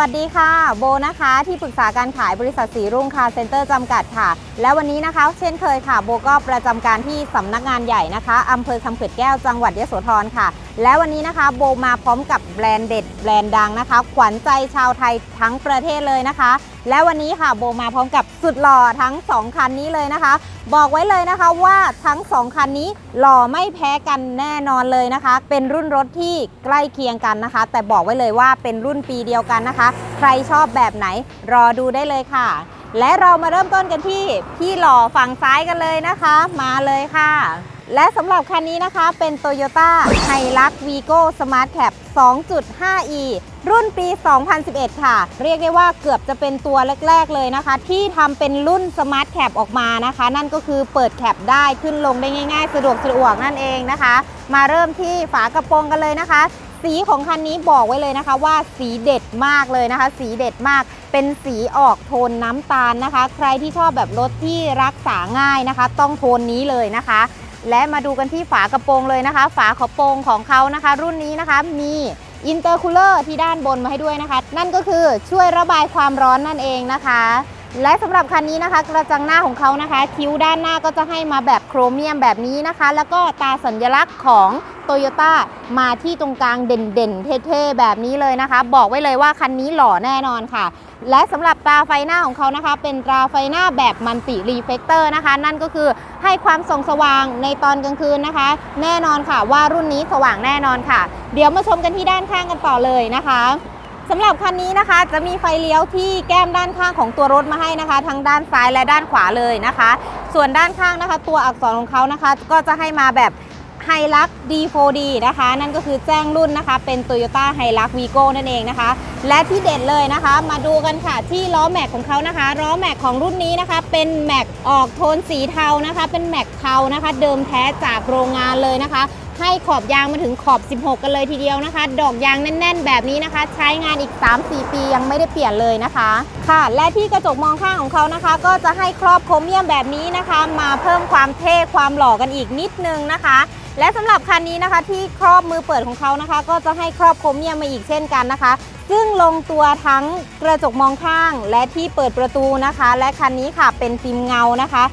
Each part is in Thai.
วัสดีค่ะ โบนะคะที่ปรึกษาการขายบริษัทสีรุ่งคาร์เซ็นเตอร์จำกัดค่ะ และวันนี้นะคะ เช่นเคยค่ะ โบก็ประจำการที่สำนักงานใหญ่นะคะอำเภอคำเขื่อนแก้วจังหวัดยโสธรค่ะ และวันนี้นะคะโบมาพร้อมกับแบรนด์เด็ดแบรนด์ดังนะคะ ขวัญใจชาวไทยทั้งประเทศเลยนะคะ และวันนี้ค่ะโบมาพร้อมกับสุดหล่อทั้ง 2 คันนี้เลยนะคะ บอกไว้เลยนะคะว่าทั้ง 2 คันนี้หล่อไม่แพ้กันแน่นอนเลยนะคะ เป็นรุ่นรถที่ใกล้เคียงกันนะคะ แต่บอกไว้เลยว่าเป็นรุ่นปีเดียวกันนะคะ ใครชอบแบบไหนรอดูได้เลยค่ะ และเรามาเริ่มต้นกันที่พี่หล่อฝั่งซ้ายกันเลยนะคะ มาเลยค่ะ และสำหรับคันนี้นะคะเป็น Toyota h i l u x Vigo Smart Cap 2.5e รุ่นปี 2011 ค่ะ เรียกได้ว่าเกือบจะเป็นตัวแรก ๆ เลยนะคะ ที่ทำเป็นรุ่น Smart Cap ออกมานะคะ นั่นก็คือเปิดแคปได้ขึ้นลงได้ง่าย ๆ สะดวกสะดวกนั่นเองนะคะ มาเริ่มที่ฝากระโปรงกันเลยนะคะ สีของคันนี้บอกไว้เลยนะคะว่าสีเด็ดมากเลยนะคะ สีเด็ดมากเป็นสีออกโทนน้ำตาลนะคะ ใครที่ชอบแบบรถที่รักษาง่ายนะคะ ต้องโทนนี้เลยนะคะ และมาดูกันที่ฝากระโปรงเลยนะคะ ฝากระโปรงของเขานะคะ รุ่นนี้นะคะมีอินเตอร์คูลเลอร์ที่ด้านบนมาให้ด้วยนะคะ นั่นก็คือช่วยระบายความร้อนนั่นเองนะคะ และสำหรับคันนี้นะคะ กระจังหน้าของเขานะคะ คิ้วด้านหน้าก็จะให้มาแบบโครเมียมแบบนี้นะคะ แล้วก็ตาสัญลักษณ์ของโตโยต้ามาที่ตรงกลางเด่นๆ เท่ๆ แบบนี้เลยนะคะ บอกไว้เลยว่าคันนี้หล่อแน่นอนค่ะ และสำหรับตาไฟหน้าของเขานะคะ เป็นตาไฟหน้าแบบมันติรีเฟกเตอร์นะคะ นั่นก็คือให้ความส่องสว่างในตอนกลางคืนนะคะ แน่นอนค่ะว่ารุ่นนี้สว่างแน่นอนค่ะ เดี๋ยวมาชมกันที่ด้านข้างกันต่อเลยนะคะ สำหรับคันนี้นะคะจะมีไฟเลี้ยวที่แก้มด้านข้างของตัวรถมาให้นะคะ ทั้งด้านซ้ายและด้านขวาเลยนะคะ ส่วนด้านข้างนะคะ ตัวอักษรของเขานะคะ ก็จะให้มาแบบไฮลัก D4D นะคะ นั่นก็คือแจ้งรุ่นนะคะ เป็น Toyota h i l u x Vigo นั่นเองนะคะ และที่เด็ดเลยนะคะ มาดูกันค่ะที่ล้อแม็กของเขานะคะล้อแม็กของรุ่นนี้นะคะ เป็นแม็กออกโทนสีเทานะคะ เป็นแม็กเทานะคะ เดิมแท้จากโรงงานเลยนะคะ ให้ขอบยางมาถึงขอบ 16 กันเลยทีเดียวนะคะ ดอกยางแน่น ๆ แบบนี้นะคะ ใช้งานอีก 3-4 ปียังไม่ได้เปลี่ยนเลยนะคะ ค่ะ และที่กระจกมองข้างของเขานะคะ ก็จะให้ครอบโครเมียมแบบนี้นะคะ มาเพิ่มความเท่ความหล่อกันอีกนิดนึงนะคะและสำหรับคันนี้นะคะที่ครอบมือเปิดของเขานะคะ ก็จะให้ครอบโครเมียมมาอีกเช่นกันนะคะ ซึ่งลงตัวทั้งกระจกมองข้างและที่เปิดประตูนะคะ และคันนี้ค่ะเป็นฟิล์มเงานะคะ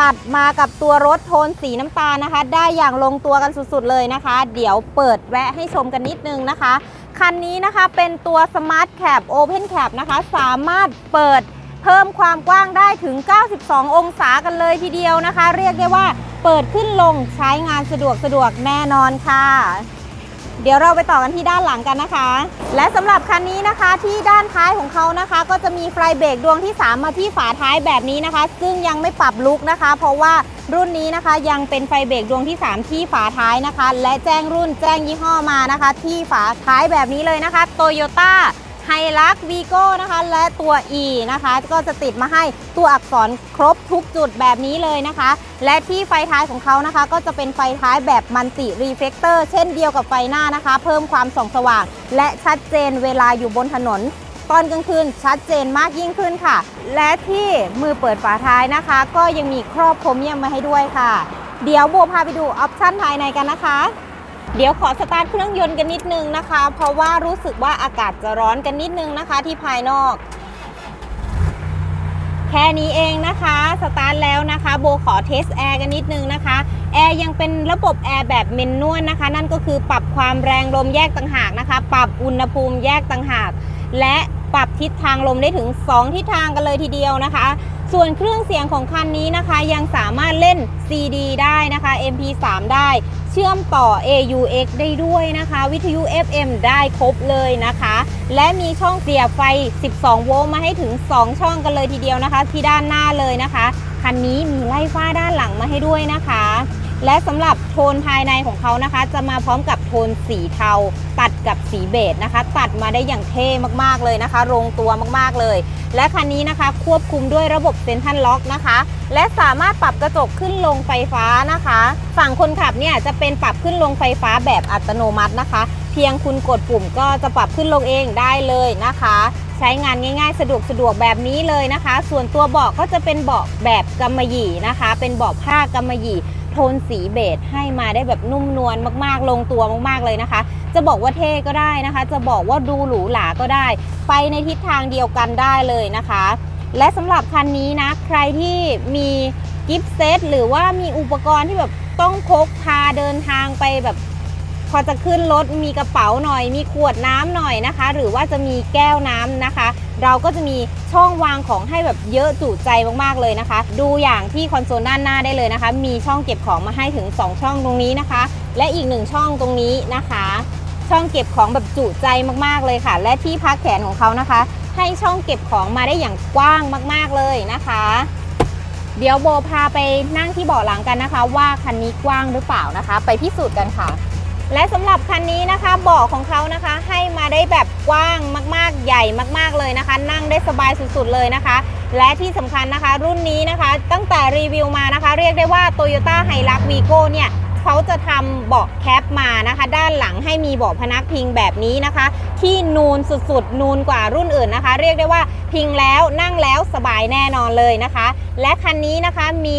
ตัดมากับตัวรถโทนสีน้ำตาลนะคะ ได้อย่างลงตัวกันสุดๆเลยนะคะ เดี๋ยวเปิดแวะให้ชมกันนิดนึงนะคะ คันนี้นะคะเป็นตัว Smart Cap Open Cap นะคะ สามารถเปิดเพิ่มความกว้างได้ถึง 92 องศากันเลยทีเดียวนะคะ เรียกได้ว่าเปิดขึ้นลงใช้งานสะดวกสะดวกแน่นอนค่ะ เดี๋ยวเราไปต่อกันที่ด้านหลังกันนะคะ และสำหรับคันนี้นะคะที่ด้านท้ายของเขานะคะ ก็จะมีไฟเบรกดวงที่ 3 มาที่ฝาท้ายแบบนี้นะคะ ซึ่งยังไม่ปรับลุกนะคะ เพราะว่ารุ่นนี้นะคะยังเป็นไฟเบรกดวงที่ 3 ที่ฝาท้ายนะคะ และแจ้งรุ่นแจ้งยี่ห้อมานะคะ ที่ฝาท้ายแบบนี้เลยนะคะ Toyota ไฮลักวีโก้นะคะ และตัว E นะคะ ก็จะติดมาให้ตัวอักษรครบทุกจุดแบบนี้เลยนะคะ และที่ไฟท้ายของเขานะคะ ก็จะเป็นไฟท้ายแบบมันติรีเฟกเตอร์เช่นเดียวกับไฟหน้านะคะ เพิ่มความส่องสว่าง และชัดเจนเวลาอยู่บนถนน ตอนกลางคืนชัดเจนมากยิ่งขึ้นค่ะ และที่มือเปิดฝาท้ายนะคะ ก็ยังมีครอบโครเมียมมาให้ด้วยค่ะ เดี๋ยวโบพาไปดูออปชั่นภายในกันนะคะ เดี๋ยวขอสตาร์ทเครื่องยนต์กันนิดนึงนะคะ เพราะว่ารู้สึกว่าอากาศจะร้อนกันนิดนึงนะคะ ที่ภายนอก แค่นี้เองนะคะ สตาร์ทแล้วนะคะ โบขอเทสแอร์กันนิดนึงนะคะ แอร์ยังเป็นระบบแอร์แบบเมนนวลนะคะ นั่นก็คือปรับความแรงลมแยกต่างหากนะคะ ปรับอุณหภูมิแยกต่างหาก และปรับทิศทางลมได้ถึง 2 ทิศทางกันเลยทีเดียวนะคะ ส่วนเครื่องเสียงของคันนี้นะคะ ยังสามารถเล่น CD ได้นะคะ MP3 ได้ เชื่อมต่อ AUX ได้ด้วยนะคะ วิทยุ FM ได้ครบเลยนะคะ และมีช่องเสียบไฟ 12 โวลต์มาให้ถึง 2 ช่องกันเลยทีเดียวนะคะ ที่ด้านหน้าเลยนะคะ คันนี้มีไล่ฟ้าด้านหลังมาให้ด้วยนะคะ และสำหรับโทนภายในของเขานะคะ จะมาพร้อมกับโทนสีเทา ตัดกับสีเบจนะคะ ตัดมาได้อย่างเท่มากๆเลยนะคะ ลงตัวมากๆเลย และคันนี้นะคะ ควบคุมด้วยระบบเซนทันล็อกนะคะ และสามารถปรับกระจกขึ้นลงไฟฟ้านะคะ ฝั่งคนขับเนี่ยจะเป็นปรับขึ้นลงไฟฟ้าแบบอัตโนมัตินะคะ เพียงคุณกดปุ่มก็จะปรับขึ้นลงเองได้เลยนะคะ ใช้งานง่ายๆ สะดวกสะดวกแบบนี้เลยนะคะ ส่วนตัวเบาะก็จะเป็นเบาะแบบกำมะหยี่นะคะ เป็นเบาะผ้ากำมะหยี่ โทนสีเบจให้มาได้แบบนุ่มนวลมากๆ ลงตัวมากๆเลยนะคะ จะบอกว่าเท่ก็ได้นะคะ จะบอกว่าดูหรูหราก็ได้ ไปในทิศทางเดียวกันได้เลยนะคะ และสำหรับคันนี้นะ ใครที่มีกิฟต์เซตหรือว่ามีอุปกรณ์ที่แบบต้องพกพาเดินทางไปแบบพอจะขึ้นรถมีกระเป๋าหน่อย มีขวดน้ำหน่อยนะคะ หรือว่าจะมีแก้วน้ำนะคะ เราก็จะมีช่องวางของให้แบบเยอะจุใจมากๆเลยนะคะ ดูอย่างที่คอนโซลด้านหน้าได้เลยนะคะ มีช่องเก็บของมาให้ถึง 2 ช่องตรงนี้นะคะ และอีกหนึ่งช่องตรงนี้นะคะ ช่องเก็บของแบบจุใจมากๆเลยค่ะ และที่พักแขนของเขานะคะ ให้ช่องเก็บของมาได้อย่างกว้างมากๆเลยนะคะ เดี๋ยวโบพาไปนั่งที่เบาะหลังกันนะคะ ว่าคันนี้กว้างหรือเปล่านะคะ ไปพิสูจน์กันค่ะ และสำหรับคันนี้นะคะเบาะของเขานะคะให้มาได้แบบกว้างมากๆ ใหญ่มากๆเลยนะคะ นั่งได้สบายสุดๆเลยนะคะ และที่สำคัญนะคะ รุ่นนี้นะคะ ตั้งแต่รีวิวมานะคะ เรียกได้ว่า Toyota h i l u x v i g o เนี่ยเขาจะทำเบาะแคปมานะคะ ด้านหลังให้มีเบาะพนักพิงแบบนี้นะคะ ที่นูนสุดๆ นูนกว่ารุ่นอื่นนะคะ เรียกได้ว่าพิงแล้วนั่งแล้วสบายแน่นอนเลยนะคะ และคันนี้นะคะมี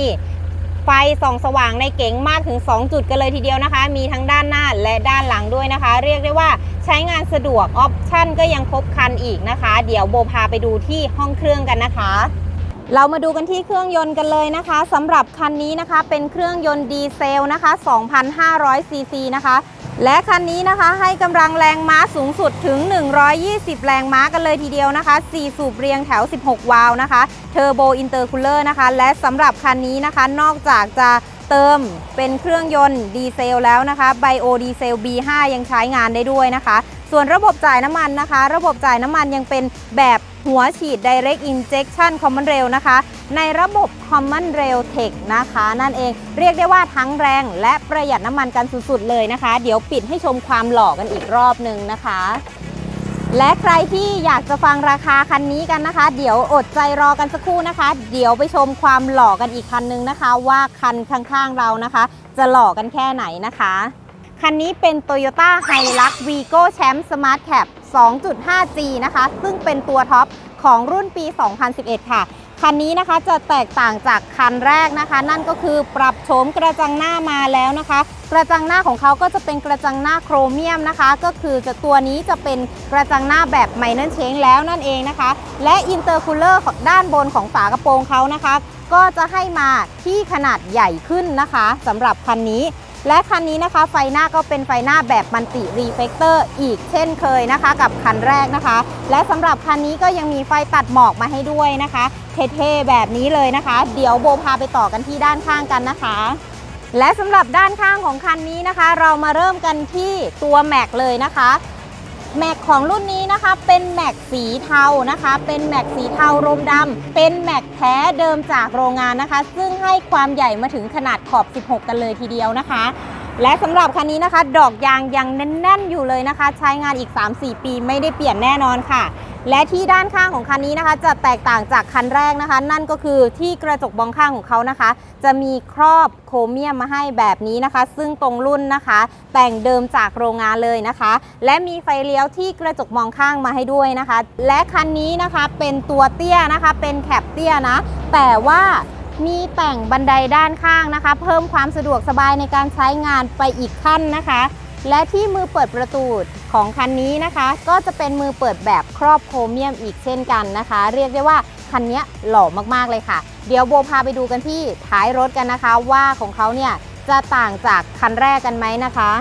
ไฟส่องสว่างในเก๋งมากถึง 2 จุดกันเลยทีเดียวนะคะ มีทั้งด้านหน้าและด้านหลังด้วยนะคะ เรียกได้ว่าใช้งานสะดวกออปชั่นก็ยังครบครันอีกนะคะ เดี๋ยวโบพาไปดูที่ห้องเครื่องกันนะคะ เรามาดูกันที่เครื่องยนต์กันเลยนะคะสำหรับคันนี้นะคะเป็นเครื่องยนต์ดีเซลนะคะ2,500ซีซีนะคะและคันนี้นะคะให้กำลังแรงม้าสูงสุดถึง 120 แรงม้ากันเลยทีเดียวนะคะ 4 สูบเรียงแถว 16 วาล์วนะคะ เทอร์โบอินเตอร์คูลเลอร์นะคะ และสำหรับคันนี้นะคะ นอกจากจะเติมเป็นเครื่องยนต์ดีเซลแล้วนะคะไบโอดีเซล B5 ยังใช้งานได้ด้วยนะคะ ส่วนระบบจ่ายน้ำมันนะคะ ระบบจ่ายน้ำมันยังเป็นแบบหัวฉีด Direct Injection Common Rail นะคะ ในระบบ Common Rail Tech นะคะ นั่นเองเรียกได้ว่าทั้งแรงและประหยัดน้ำมันกันสุดๆเลยนะคะ เดี๋ยวปิดให้ชมความหล่อกันอีกรอบหนึ่งนะคะและใครที่อยากจะฟังราคาคันนี้กันนะคะ เดี๋ยวอดใจรอกันสักครู่นะคะ เดี๋ยวไปชมความหล่อกันอีกคันนึงนะคะ ว่าคันข้างๆเรานะคะ จะหล่อกันแค่ไหนนะคะ คันนี้เป็น Toyota Hilux Vigo Champ Smart Cap 2.5G นะคะ ซึ่งเป็นตัวท็อปของรุ่นปี 2011 ค่ะ คันนี้นะคะจะแตกต่างจากคันแรกนะคะ นั่นก็คือปรับโฉมกระจังหน้ามาแล้วนะคะ กระจังหน้าของเขาก็จะเป็นกระจังหน้าโครเมียมนะคะ ก็คือจะตัวนี้จะเป็นกระจังหน้าแบบไมเนอร์เชงแล้วนั่นเองนะคะ และอินเตอร์คูลเลอร์ด้านบนของฝากระโปรงเขานะคะ ก็จะให้มาที่ขนาดใหญ่ขึ้นนะคะสำหรับคันนี้ และคันนี้นะคะไฟหน้าก็เป็นไฟหน้าแบบมันติรีเฟกเตอร์อีกเช่นเคยนะคะ กับคันแรกนะคะ และสำหรับคันนี้ก็ยังมีไฟตัดหมอกมาให้ด้วยนะคะ เท่ๆแบบนี้เลยนะคะ เดี๋ยวโบพาไปต่อกันที่ด้านข้างกันนะคะ และสำหรับด้านข้างของคันนี้นะคะ เรามาเริ่มกันที่ตัวแม็กเลยนะคะ แม็กของรุ่นนี้นะคะ เป็นแม็กสีเทานะคะ เป็นแม็กสีเทารมดำเป็นแม็กแท้เดิมจากโรงงานนะคะ ซึ่งให้ความใหญ่มาถึงขนาดขอบ 16 กันเลยทีเดียวนะคะ และสำหรับคันนี้นะคะ ดอกยางยังแน่นๆอยู่เลยนะคะ ใช้งานอีก 3-4 ปีไม่ได้เปลี่ยนแน่นอนค่ะ และที่ด้านข้างของคันนี้นะคะ จะแตกต่างจากคันแรกนะคะ นั่นก็คือที่กระจกมองข้างของเขานะคะ จะมีครอบโครเมียมมาให้แบบนี้นะคะ ซึ่งตรงรุ่นนะคะ แต่งเดิมจากโรงงานเลยนะคะ และมีไฟเลี้ยวที่กระจกมองข้างมาให้ด้วยนะคะ และคันนี้นะคะเป็นตัวเตี้ยนะคะ เป็นแคปเตี้ยนะ แต่ว่ามีแต่งบันไดด้านข้างนะคะ เพิ่มความสะดวกสบายในการใช้งานไปอีกขั้นนะคะ และที่มือเปิดประตูของคันนี้นะคะ ก็จะเป็นมือเปิดแบบครอบโครเมียมอีกเช่นกันนะคะ เรียกได้ว่าคันนี้หล่อมากๆเลยค่ะ เดี๋ยวโบพาไปดูกันที่ท้ายรถกันนะคะ ว่าของเขาเนี่ยจะต่างจากคันแรกกันไหมนะคะ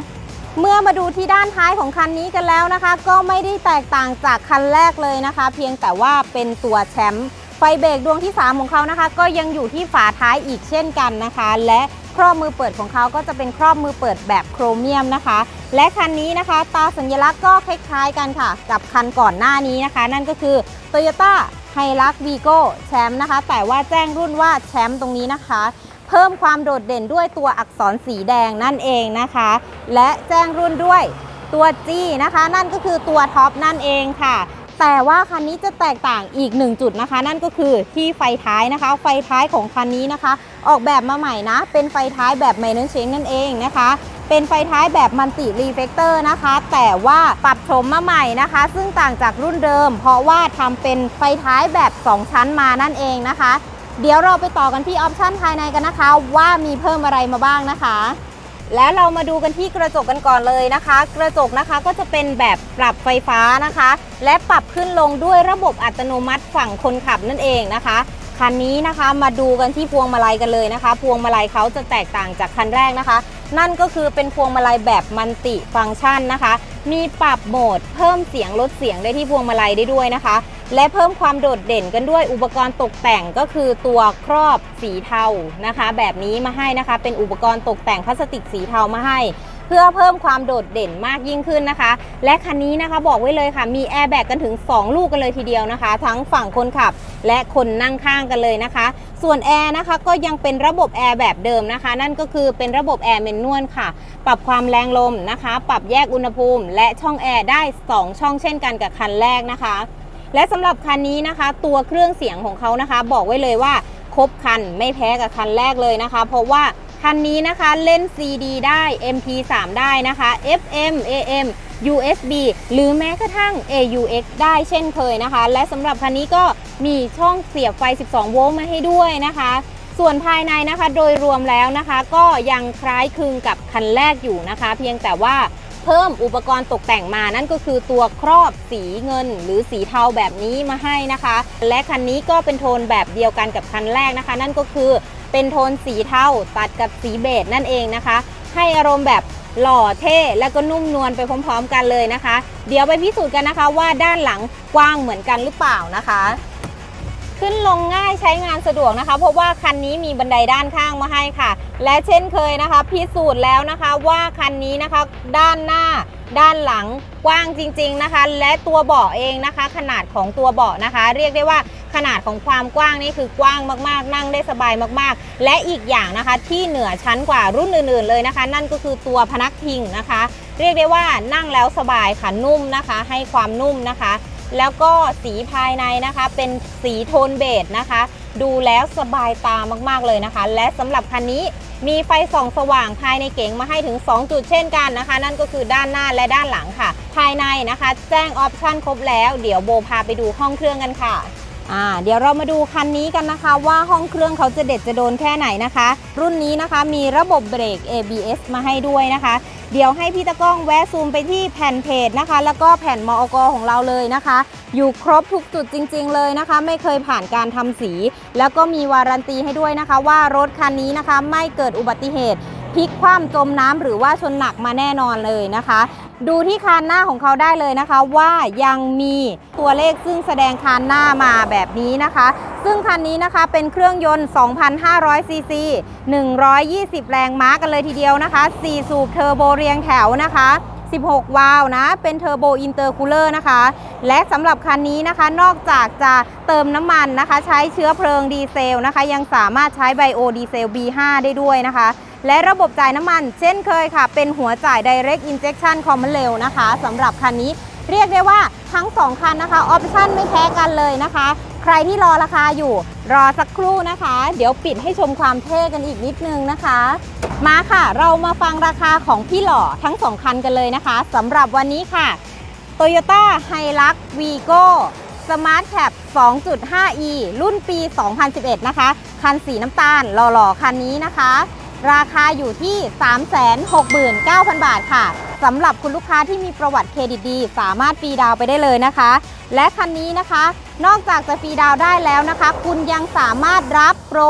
เมื่อมาดูที่ด้านท้ายของคันนี้กันแล้วนะคะ ก็ไม่ได้แตกต่างจากคันแรกเลยนะคะ เพียงแต่ว่าเป็นตัวแชมป์ไฟเบรกดวงที่ 3 ของเขานะคะ ก็ยังอยู่ที่ฝาท้ายอีกเช่นกันนะคะ และ ครอบมือเปิดของเขาก็จะเป็นครอบมือเปิดแบบโครเมียมนะคะ และคันนี้นะคะตาสัญลักษณ์ก็คล้ายๆกันค่ะ กับคันก่อนหน้านี้นะคะ นั่นก็คือ Toyota h i l u x Vigo แชมป์นะคะ แต่ว่าแจ้งรุ่นว่าแชมป์ตรงนี้นะคะ เพิ่มความโดดเด่นด้วยตัวอักษรสีแดงนั่นเองนะคะ และแจ้งรุ่นด้วยตัว G นะคะ นั่นก็คือตัวท็อปนั่นเองค่ะ แต่ว่าคันนี้จะแตกต่างอีกหนึ่งจุดนะคะ นั่นก็คือที่ไฟท้ายนะคะ ไฟท้ายของคันนี้นะคะ ออกแบบมาใหม่นะ เป็นไฟท้ายแบบไมเนอร์เชงนั่นเองนะคะ เป็นไฟท้ายแบบมัลติรีเฟกเตอร์นะคะ แต่ว่าปรับโฉมมาใหม่นะคะ ซึ่งต่างจากรุ่นเดิม เพราะว่าทำเป็นไฟท้ายแบบ 2 ชั้นมานั่นเองนะคะ เดี๋ยวเราไปต่อกันที่ออปชันภายในกันนะคะ ว่ามีเพิ่มอะไรมาบ้างนะคะ แล้วเรามาดูกันที่กระจกกันก่อนเลยนะคะ กระจกนะคะก็จะเป็นแบบปรับไฟฟ้านะคะ และปรับขึ้นลงด้วยระบบอัตโนมัติฝั่งคนขับนั่นเองนะคะคันนี้นะคะมาดูกันที่พวงมาลัยกันเลยนะคะ พวงมาลัยเขาจะแตกต่างจากคันแรกนะคะ นั่นก็คือเป็นพวงมาลัยแบบมัลติฟังก์ชันนะคะ มีปรับโหมดเพิ่มเสียงลดเสียงได้ที่พวงมาลัยได้ด้วยนะคะ และเพิ่มความโดดเด่นกันด้วยอุปกรณ์ตกแต่งก็คือตัวครอบสีเทานะคะ แบบนี้มาให้นะคะ เป็นอุปกรณ์ตกแต่งพลาสติกสีเทามาให้ เพื่อเพิ่มความโดดเด่นมากยิ่งขึ้นนะคะ และคันนี้นะคะบอกไว้เลยค่ะ มีแอร์แบกกันถึง 2 ลูกกันเลยทีเดียวนะคะ ทั้งฝั่งคนขับและคนนั่งข้างกันเลยนะคะ ส่วนแอร์นะคะก็ยังเป็นระบบแอร์แบบเดิมนะคะ นั่นก็คือเป็นระบบแอร์เมนนวลค่ะ ปรับความแรงลมนะคะ ปรับแยกอุณหภูมิ และช่องแอร์ได้ 2 ช่องเช่นกันกับคันแรกนะคะ และสำหรับคันนี้นะคะ ตัวเครื่องเสียงของเขานะคะ บอกไว้เลยว่าครบคันไม่แพ้กับคันแรกเลยนะคะ เพราะว่าคันนี้นะคะเล่น CD ได้ MP3 ได้นะคะ FM AM USB หรือแม้กระทั่ง AUX ได้เช่นเคยนะคะ และสำหรับคันนี้ก็มีช่องเสียบไฟ 12 โวลต์มาให้ด้วยนะคะ ส่วนภายในนะคะโดยรวมแล้วนะคะ ก็ยังคล้ายคลึงกับคันแรกอยู่นะคะ เพียงแต่ว่า เพิ่มอุปกรณ์ตกแต่งมานั่นก็คือตัวครอบสีเงิน หรือสีเทาแบบนี้มาให้นะคะ และคันนี้ก็เป็นโทนแบบเดียวกันกับคันแรกนะคะ นั่นก็คือเป็นโทนสีเทาตัดกับสีเบจนั่นเองนะคะ ให้อารมณ์แบบหล่อเท่และก็นุ่มนวลไปพร้อม ๆ กันเลยนะคะ เดี๋ยวไปพิสูจน์กันนะคะว่าด้านหลังกว้างเหมือนกันหรือเปล่านะคะ ขึ้นลงง่ายใช้งานสะดวกนะคะ เพราะว่าคันนี้มีบันไดด้านข้างมาให้ค่ะ และเช่นเคยนะคะ พิสูจน์แล้วนะคะว่าคันนี้นะคะด้านหน้าด้านหลังกว้างจริง ๆนะคะ และตัวเบาะเองนะคะ ขนาดของตัวเบาะนะคะ เรียกได้ว่าขนาดของความกว้างนี่คือกว้างมากๆ นั่งได้สบายมากๆ และอีกอย่างนะคะที่เหนือชั้นกว่ารุ่นอื่นๆเลยนะคะ นั่นก็คือตัวพนักพิงนะคะ เรียกได้ว่านั่งแล้วสบายค่ะนุ่มนะคะ ให้ความนุ่มนะคะ แล้วก็สีภายในนะคะ เป็นสีโทนเบจนะคะ ดูแล้วสบายตามากๆเลยนะคะ และสำหรับคันนี้มีไฟส่องสว่างภายในเก๋งมาให้ถึง 2 จุดเช่นกันนะคะ นั่นก็คือด้านหน้าและด้านหลังค่ะ ภายในนะคะ แจ้งออปชั่นครบแล้ว เดี๋ยวโบพาไปดูห้องเครื่องกันค่ะ อ่าเดี๋ยวเรามาดูคันนี้กันนะคะว่าห้องเครื่องเขาจะเด็ดจะโดนแค่ไหนนะคะ รุ่นนี้นะคะมีระบบเบรก ABS มาให้ด้วยนะคะ เดี๋ยวให้พี่ตะก้องแวะซูมไปที่แผ่นเพจนะคะ แล้วก็แผ่นมอกของเราเลยนะคะ อยู่ครบทุกจุดจริง ๆ เลยนะคะ ไม่เคยผ่านการทำสี แล้วก็มีวารันตีให้ด้วยนะคะ ว่ารถคันนี้นะคะไม่เกิดอุบัติเหตุพลิกคว่ำจมน้ำหรือว่าชนหนักมาแน่นอนเลยนะคะ ดูที่คานหน้าของเขาได้เลยนะคะ ว่ายังมีตัวเลขซึ่งแสดงคานหน้ามาแบบนี้นะคะ ซึ่งคันนี้นะคะเป็นเครื่องยนต์ 2,500 ซีซี 120 แรงม้ากันเลยทีเดียวนะคะ 4 สูบเทอร์โบเรียงแถวนะคะ16 วาล์วนะ เป็นเทอร์โบอินเตอร์คูลเลอร์นะคะ และสำหรับคันนี้นะคะ นอกจากจะเติมน้ำมันนะคะ ใช้เชื้อเพลิงดีเซลนะคะ ยังสามารถใช้ไบโอดีเซล B5 ได้ด้วยนะคะ และระบบจ่ายน้ำมัน เช่นเคยค่ะ เป็นหัวจ่าย Direct Injection Common Rail นะคะสำหรับคันนี้เรียกได้ว่าทั้ง 2 คันนะคะออปชั่นไม่แพ้กันเลยนะคะ ใครที่รอราคาอยู่รอสักครู่นะคะ เดี๋ยวปิดให้ชมความเท่กันอีกนิดนึงนะคะ มาค่ะ เรามาฟังราคาของพี่หล่อทั้ง 2 คันกันเลยนะคะสำหรับวันนี้ค่ะ Toyota Hilux Vigo Smart Cap 2.5e รุ่นปี 2011 นะคะ คันสีน้ำตาลหล่อๆ คันนี้นะคะ ราคาอยู่ที่ 369,000 บาทค่ะสำหรับคุณลูกค้าที่มีประวัติเครดิตดี สามารถฟรีดาวไปได้เลยนะคะ และคันนี้นะคะ นอกจากจะฟรีดาวได้แล้วนะคะ คุณยังสามารถรับโปร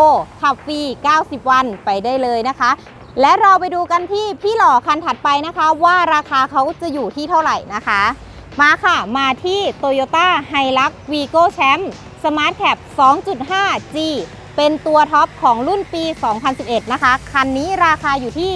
ขับฟรี 90 วันไปได้เลยนะคะ และเราไปดูกันที่พี่หล่อคันถัดไปนะคะ ว่าราคาเขาจะอยู่ที่เท่าไหร่นะคะ มาค่ะ มาที่ Toyota Hilux Vigo Champ Smart Cap 2.5G เป็นตัวท็อปของรุ่นปี 2011 นะคะ คันนี้ราคาอยู่ที่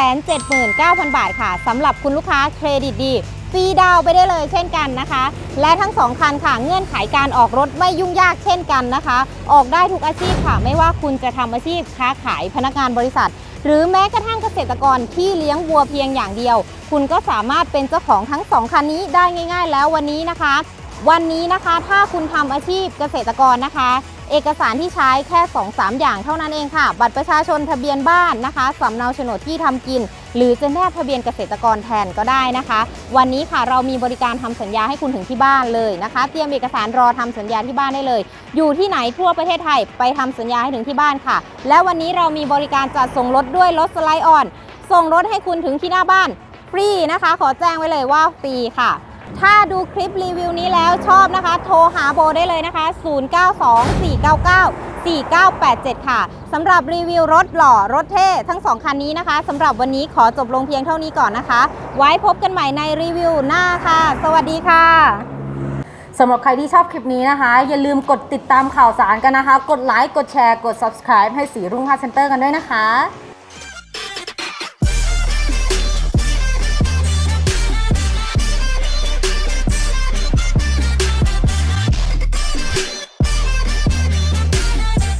379,000 บาทค่ะสำหรับคุณลูกค้าเครดิตดีฟรีดาวไปได้เลยเช่นกันนะคะ และทั้ง2คันค่ะเงื่อนไขการออกรถไม่ยุ่งยากเช่นกันนะคะ ออกได้ทุกอาชีพค่ะ ไม่ว่าคุณจะทำอาชีพค้าขายพนักงานบริษัท หรือแม้กระทั่งเกษตรกรที่เลี้ยงวัวเพียงอย่างเดียว คุณก็สามารถเป็นเจ้าของทั้ง2คันนี้ได้ง่าย ๆ แล้ววันนี้นะคะ วันนี้นะคะถ้าคุณทำอาชีพเกษตรกรนะคะ เอกสารที่ใช้แค่ 2-3 อย่างเท่านั้นเองค่ะ บัตรประชาชนทะเบียนบ้านนะคะสำเนาโฉนดที่ทำกิน หรือจะแนบทะเบียนเกษตรกรแทนก็ได้นะคะ วันนี้ค่ะเรามีบริการทำสัญญาให้คุณถึงที่บ้านเลยนะคะ เตรียมเอกสารรอทำสัญญาที่บ้านได้เลย อยู่ที่ไหนทั่วประเทศไทยไปทำสัญญาให้ถึงที่บ้านค่ะ และวันนี้เรามีบริการจัดส่งรถด้วยรถสไลด์ออนส่งรถให้คุณถึงที่หน้าบ้านฟรีนะคะ ขอแจ้งไว้เลยว่าฟรีค่ะ ถ้าดูคลิปรีวิวนี้แล้วชอบนะคะ โทรหาโบได้เลยนะคะ 0924994987 ค่ะสำหรับรีวิวรถหล่อรถเท่ทั้งสองคันนี้นะคะสำหรับวันนี้ขอจบลงเพียงเท่านี้ก่อนนะคะ ไว้พบกันใหม่ในรีวิวหน้าค่ะ สวัสดีค่ะสำหรับใครที่ชอบคลิปนี้นะคะ อย่าลืมกดติดตามข่าวสารกันนะคะ กดไลค์ กดแชร์ กด subscribe ให้สีรุ่งค่าเซ็นเตอร์กันด้วยนะคะ